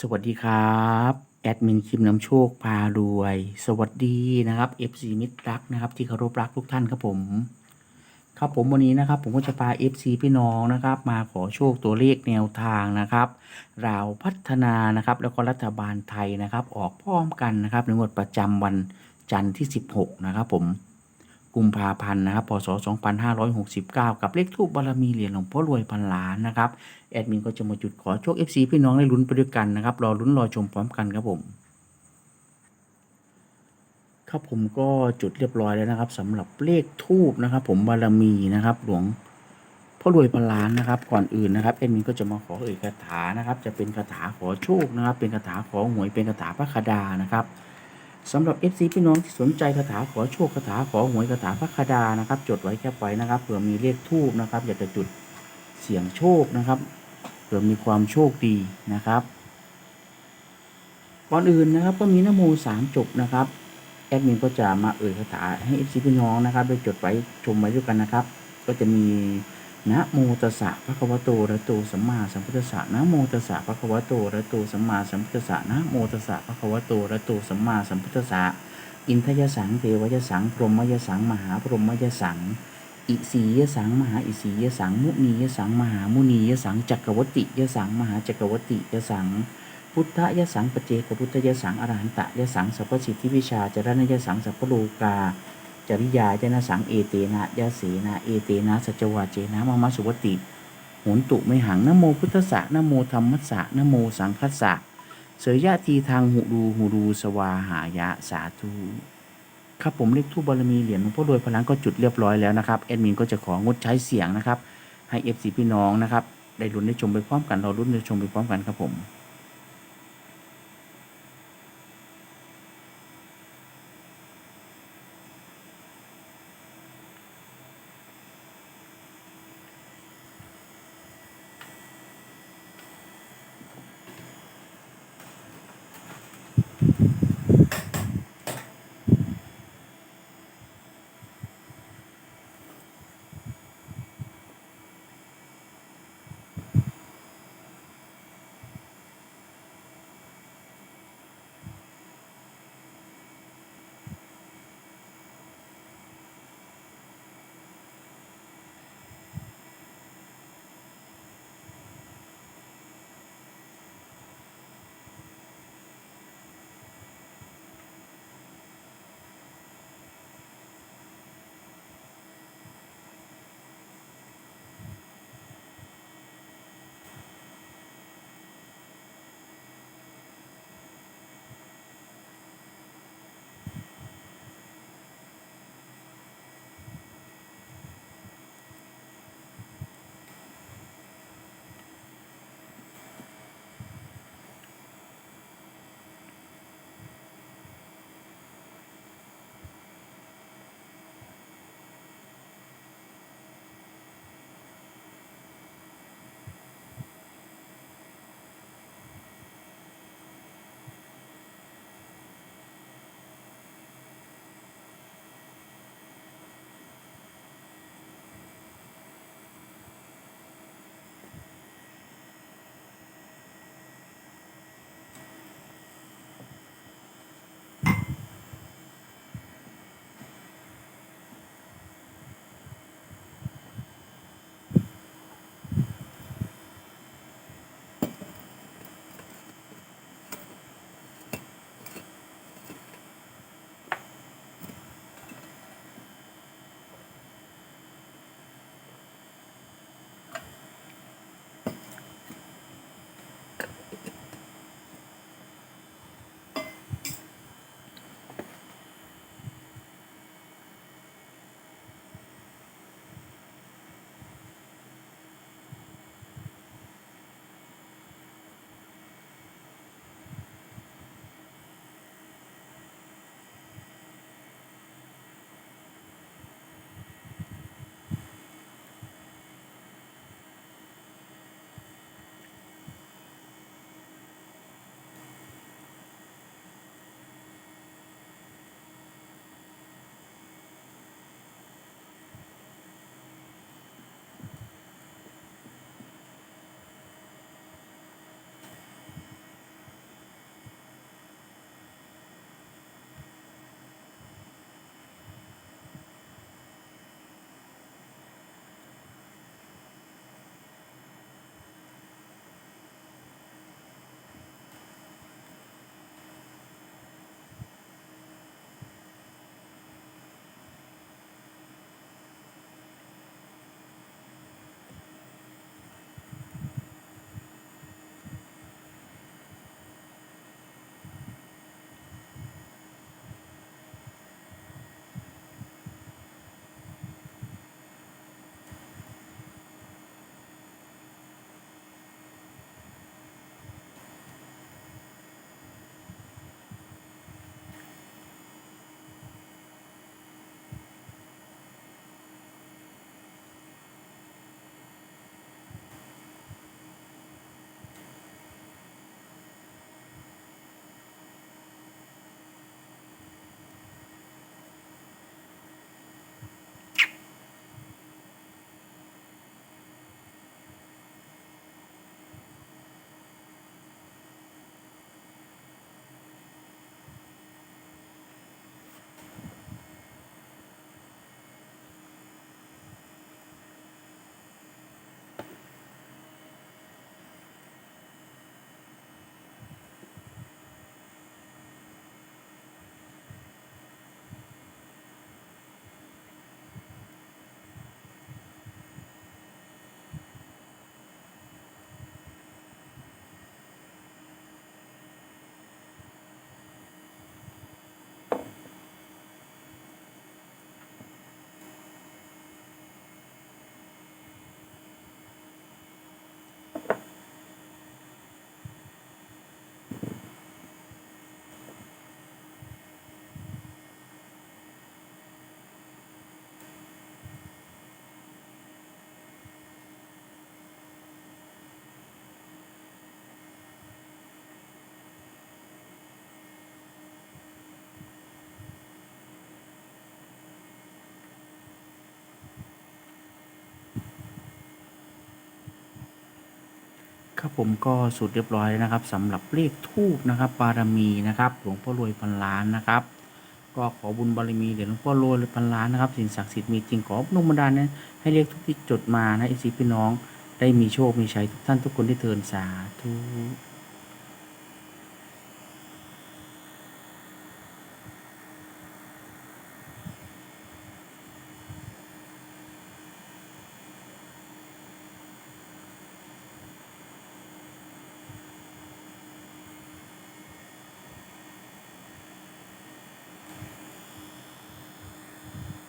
สวัสดีครับแอดมินคิมน้ำโชคพารวย สวัสดีนะครับ FC มิตรรักนะครับ ที่เคารพรักทุกท่านครับผม ครับผมวันนี้นะครับ ผมก็จะพา FC พี่น้องนะครับ มาขอโชคตัวเลขแนวทางนะครับราวพัฒนานะครับ แล้วก็รัฐบาลไทยนะครับ ออกพร้อมกันนะครับในงวดประจำวันจันทร์ที่ 16 นะครับผม กุมภาพันธ์นะครับพศ 2569 กับเลขทูปบารมีเหรียญหลวงพ่อรวยพันล้านนะครับ แอดมินก็จะมาจุดขอโชค FC พี่น้องได้ลุ้นไปด้วยกันนะครับ รอลุ้นรอชมพร้อมกันครับผม ครับผมก็จุดเรียบร้อยแล้วนะครับสำหรับเลขทูบนะครับ ผมบารมีนะครับหลวงพ่อรวยพันล้านนะครับ ก่อนอื่นนะครับแอดมินก็จะมาขอเอ่ยคาถานะครับ จะเป็นคาถาขอโชคนะครับ เป็นคาถาขอหวยเป็นคาถาพระคดานะครับ สำหรับ FC พี่น้องที่สนใจคาถาขอโชคคาถาขอหวยคาถาพระคดานะครับ จดไว้แคปไว้นะครับเผื่อมีเลขทูบนะครับ อยากจะจุดเสี่ยงโชคนะครับเผื่อมีความโชคดีนะครับก่อนอื่นนะครับก็มีนโมสามจบนะครับแอดมินก็จะมาเอ่ยคาถาให้เอฟซีพี่น้องนะครับได้จดไว้ชมไว้ด้วยกันนะครับ ก็จะมี นะโมตัสสะพระคะวะโตระโตสัมมาสัมพุทธัสสะนะโมตัสสะพระคะวะโตระโตสัมมาสัมพุทธัสสะนะโมตัสสะพระคะวะโตระโตสัมมาสัมพุทธัสสะอินทยสังเทวยสัง พรหมยสัง มหาพรหมยสัง อิสียสัง มหาอิสียสัง มุนียสัง มหามุนียสัง จักรวติยสัง มหาจักรวติยสัง พุทธยสังปเจกพุทธยสัง อรหันตยสัง สัพพสิทธิวิชาจรณยสัง สัพพโลกา จริยาเจนะสังเอเตนะยะเสนาเอเตนะสัจวาเจนะมามสุวติโหนตุไม่หังนโมพุทธะนโมธรรมัสสะนโมสังคัสสะเสยยะทีทางหูดูหูดูสวาหายะสาธุครับผมเลขทูบารมีเหรียญหลวงพ่อรวยพลังก็จุดเรียบร้อยแล้วนะครับแอดมินก็จะของดใช้เสียงนะครับให้เอฟซีพี่น้องนะครับได้ลุ้นได้ชมไปพร้อมกันเราลุ้นได้ชมไปพร้อมกันครับผม ครับผมก็สุดเรียบร้อยแล้วนะครับสำหรับเลขทูบนะครับบารมีนะครับหลวงพ่อรวยพันล้านนะครับ ก็ขอบุญบารมีเดี๋ยวหลวงพ่อรวยพันล้านนะครับสิ่งศักดิ์สิทธิ์มีจริงขอพระนุบันดาลนะให้เลขทุกที่จดมานะไอซีพี่น้องได้มีโชคมีชัยทุกท่านทุกคนที่เทินสาธุ